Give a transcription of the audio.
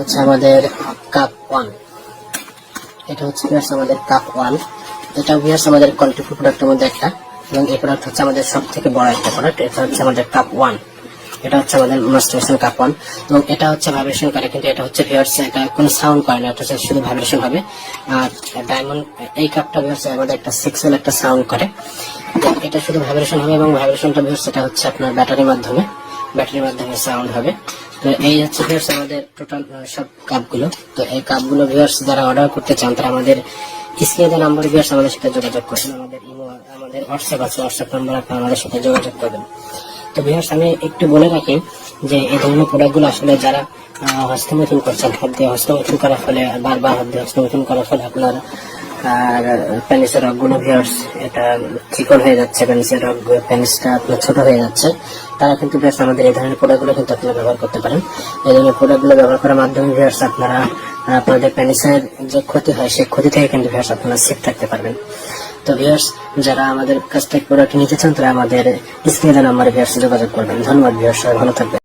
হচ্ছে আমাদের cup one এটা হচ্ছে ভিউয়ার্স আমাদের কাপ ওয়ান এটা ভিউয়ার্স আমাদের ফুড প্রোডাক্টের মধ্যে একটা, এবং এই প্রোডাক্ট হচ্ছে আমাদের সব থেকে বড় একটা প্রোডাক্ট এটা হচ্ছে আমাদের কাপ ওয়ান এটা হচ্ছে আমাদের মাস্টারবেশন কাপ ওয়ান এবং এটা হচ্ছে ভাইব্রেশন করে, কিন্তু এটা হচ্ছে ভিউয়ার্স এটা কোনো সাউন্ড করে না, এটা হচ্ছে শুধু ভাইব্রেশন হবে। আর ডায়মন্ড এই কাপটা ভিউয়ার্স আমাদের একটা সিক্সেল একটা সাউন্ড করে। এটা শুধু ভাইব্রেশন হবে, এবং ভাইব্রেশনটা ভিউয়ার্স এটা হচ্ছে আপনার ব্যাটারির মাধ্যমে ব্যাটারির মাধ্যমে সাউন্ড হবে। তো এই হচ্ছে ভিউয়ার্স আমাদের টোটাল সব কাপগুলো তো এই কাপগুলো ভিউয়ার্স যারা অর্ডার করতে চান, তারা আমাদের স্ক্রিনে নাম্বার ভিউয়ার্স আমাদের সাথে যোগাযোগ করবেন। আমাদের ইমো আমাদের হোয়াটসঅ্যাপ আছে হোয়াটসঅ্যাপ নাম্বার আপনারা আমাদের সাথে যোগাযোগ করবেন। তো ভিউয়ার্স আমি একটু বলে রাখি যে এই ধরনের প্রোডাক্টগুলো আসলে যারা হস্তমৈথুন করছেন, হাত দিয়ে হস্তমৈথুন করার ফলে, বারবার হাত দিয়ে হস্তমৈথুন করার ফলে আপনার আর পেনিসের রগগুলো ভিউয়ার্স এটা চিকন হয়ে যাচ্ছে পেনিসের রগ পেনিসটা আপনার ছোট হয়ে যাচ্ছে। তারা কিন্তু ভিউয়ার্স আমাদের এই ধরনের প্রোডাক্টগুলো কিন্তু আপনারা ব্যবহার করতে পারেন। এই ধরনের প্রোডাক্টগুলো ব্যবহার করার মাধ্যমে ভিউয়ার্স আপনারা, আপনাদের পেনিসের যে ক্ষতি হয়, সেই ক্ষতি থেকে কিন্তু ভিউয়ার্স আপনারা সেফ থাকতে পারবেন। তো ভিউয়ার্স যারা আমাদের কাছ থেকে প্রোডাক্ট নিতে চান, তারা আমাদের স্ক্রিনে নাম্বারে ভিউয়ার্স যোগাযোগ করবেন। ধন্যবাদ সবাই ভালো থাকবেন।